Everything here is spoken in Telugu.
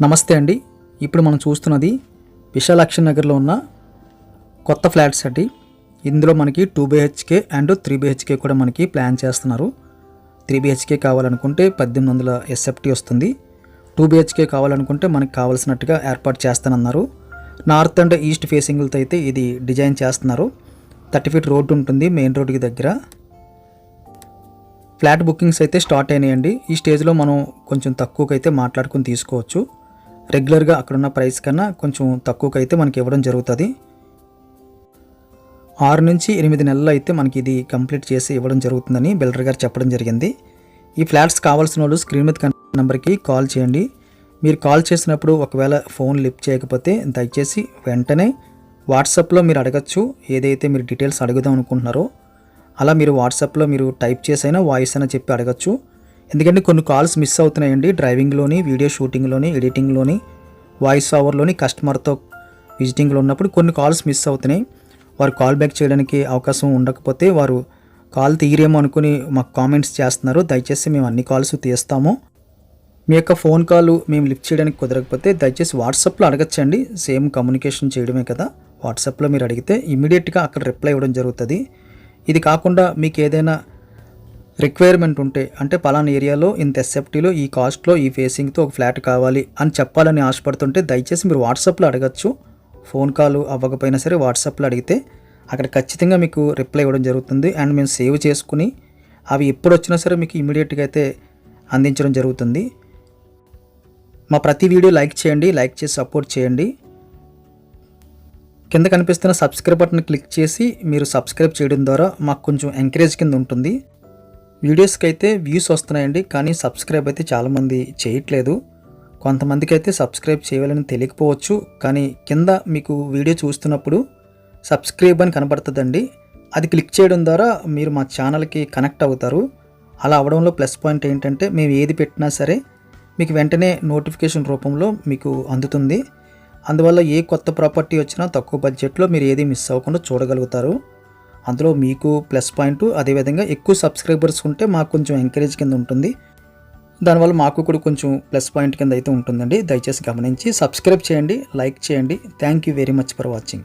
నమస్తే అండి. ఇప్పుడు మనం చూస్తున్నది విశాలాక్షి నగర్లో ఉన్న కొత్త ఫ్లాట్స్ అండి. ఇందులో మనకి two BHK and three BHK కూడా మనకి ప్లాన్ చేస్తున్నారు. త్రీ బిహెచ్కే కావాలనుకుంటే పద్దెనిమిది వందల ఎస్ఎఫ్టీ వస్తుంది. టూ బిహెచ్కే కావాలనుకుంటే మనకి కావాల్సినట్టుగా ఏర్పాటు చేస్తానన్నారు. నార్త్ అండ్ ఈస్ట్ ఫేసింగ్లతో అయితే ఇది డిజైన్ చేస్తున్నారు. థర్టీ ఫీట్ రోడ్డు ఉంటుంది మెయిన్ రోడ్డుకి దగ్గర. ఫ్లాట్ బుకింగ్స్ అయితే స్టార్ట్ అయినాయండి. ఈ స్టేజ్లో మనం కొంచెం తక్కువకైతే అయితే మాట్లాడుకుని తీసుకోవచ్చు. రెగ్యులర్గా అక్కడున్న ప్రైస్ కన్నా కొంచెం తక్కువకైతే అయితే మనకి ఇవ్వడం జరుగుతుంది. ఆరు నుంచి ఎనిమిది నెలలు అయితే మనకి ఇది కంప్లీట్ చేసి ఇవ్వడం జరుగుతుందని బిల్డర్ గారు చెప్పడం జరిగింది. ఈ ఫ్లాట్స్ కావాల్సిన వాళ్ళు స్క్రీన్ మీద కనిపిస్తున్న నెంబర్కి కాల్ చేయండి. మీరు కాల్ చేసినప్పుడు ఒకవేళ ఫోన్ లిఫ్ట్ చేయకపోతే దయచేసి వెంటనే వాట్సాప్లో మీరు అడగచ్చు ఏదైతే మీరు డీటెయిల్స్ అడుగుదాం అనుకుంటున్నారో. అలా మీరు వాట్సాప్లో మీరు టైప్ చేసైనా వాయిస్ అయినా చెప్పి అడగచ్చు. ఎందుకంటే కొన్ని కాల్స్ మిస్ అవుతున్నాయండి. డ్రైవింగ్లోని వీడియో షూటింగ్లోని ఎడిటింగ్లోని వాయిస్ ఓవర్లోని కస్టమర్తో విజిటింగ్లో ఉన్నప్పుడు కొన్ని కాల్స్ మిస్ అవుతున్నాయి. వారు కాల్ బ్యాక్ చేయడానికి అవకాశం ఉండకపోతే వారు కాల్ తీయరేమో అనుకుని మాకు కామెంట్స్ చేస్తున్నారు. దయచేసి మేము అన్ని కాల్స్ తీస్తాము. మీ యొక్క ఫోన్ కాల్ మేము లిఫ్ట్ చేయడానికి కుదరకపోతే దయచేసి వాట్సాప్లో అడగచ్చండి. సేమ్ కమ్యూనికేషన్ చేయడమే కదా. వాట్సాప్లో మీరు అడిగితే ఇమీడియట్గా అక్కడ రిప్లై ఇవ్వడం జరుగుతుంది. ఇది కాకుండా మీకు ఏదైనా రిక్వైర్మెంట్ ఉంటే అంటే పలానా ఏరియాలో ఇంత ఎస్ఎఫ్టీలో ఈ కాస్ట్లో ఈ ఫేసింగ్తో ఒక ఫ్లాట్ కావాలి అని చెప్పాలని ఆశపడుతుంటే దయచేసి మీరు వాట్సాప్లో అడగచ్చు. ఫోన్ కాల్ అవ్వకపోయినా సరే వాట్సాప్లో అడిగితే అక్కడ ఖచ్చితంగా మీకు రిప్లై ఇవ్వడం జరుగుతుంది అండ్ మేము సేవ్ చేసుకుని అవి ఎప్పుడు వచ్చినా సరే మీకు ఇమీడియట్గా అయితే అందించడం జరుగుతుంది. మా ప్రతి వీడియో లైక్ చేయండి లైక్ చేసి సపోర్ట్ చేయండి. కింద కనిపిస్తున్న సబ్స్క్రైబ్ బటన్ క్లిక్ చేసి మీరు సబ్స్క్రైబ్ చేయడం ద్వారా మాకు కొంచెం ఎంకరేజ్ కింద ఉంటుంది. వీడియోస్కి అయితే వ్యూస్ వస్తున్నాయండి కానీ సబ్స్క్రైబ్ అయితే చాలామంది చేయట్లేదు. కొంతమందికి అయితే సబ్స్క్రైబ్ చేయాలని తెలియకపోవచ్చు కానీ కింద మీకు వీడియో చూస్తున్నప్పుడు సబ్స్క్రైబ్ అని కనబడుతుందండి. అది క్లిక్ చేయడం ద్వారా మీరు మా ఛానల్కి కనెక్ట్ అవుతారు. అలా అవడంలో ప్లస్ పాయింట్ ఏంటంటే మేము ఏది పెట్టినా సరే మీకు వెంటనే నోటిఫికేషన్ రూపంలో మీకు అందుతుంది. అందువల్ల ఏ కొత్త ప్రాపర్టీ వచ్చినా తక్కువ బడ్జెట్లో మీరు ఏది మిస్ అవ్వకుండా చూడగలుగుతారు. అందులో మీకు ప్లస్ పాయింట్ అదేవిధంగా ఎక్కువ సబ్స్క్రైబర్స్ ఉంటే మాకు కొంచెం ఎంకరేజ్ కింద ఉంటుంది. దానివల్ల మాకు కూడా కొంచెం ప్లస్ పాయింట్ కింద అయితే ఉంటుందండి. దయచేసి గమనించి సబ్స్క్రైబ్ చేయండి లైక్ చేయండి. Thank you very much for watching